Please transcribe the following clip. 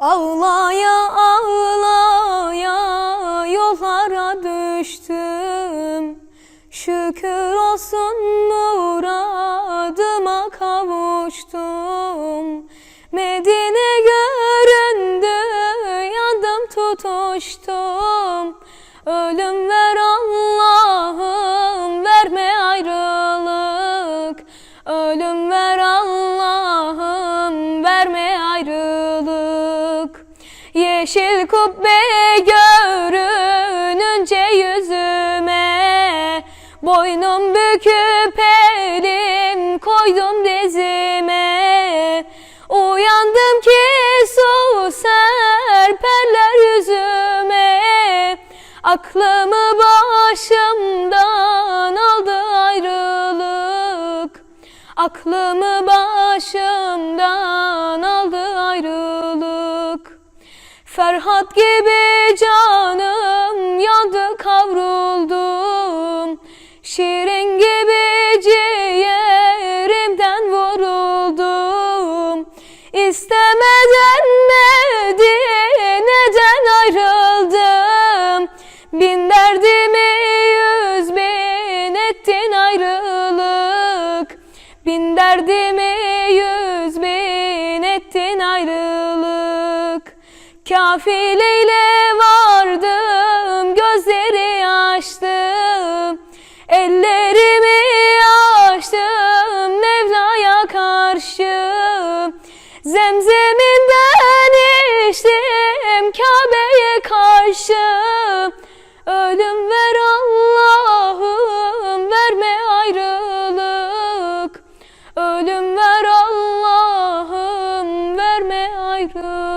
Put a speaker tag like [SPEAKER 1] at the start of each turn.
[SPEAKER 1] Ağlaya ağlaya yollara düştüm. Şükür olsun muradıma kavuştum. Medine göründü yandım tutuştum. Ölüm ver Allah'ım verme ayrılık. Ölüm Yeşil kubbe görününce yüzüme Boynum büküp elim koydum dizime. Uyandım ki su serperler yüzüme. Aklımı başımdan aldı ayrılık. Aklımı başımdan aldı ayrılık Ferhat gibi canım yandı kavruldum. Şirin gibi ciğerimden vuruldum. İstemeden Medine'den ayrıldım. Bin derdimi yüz bin ettin ayrılık. Bin derdimi Kafileyle vardım gözleri açtım. Ellerimi açtım Mevla'ya karşı Zemzeminden içtim Kabe'ye karşı Ölüm ver Allah'ım verme ayrılık. Ölüm ver Allah'ım verme ayrılık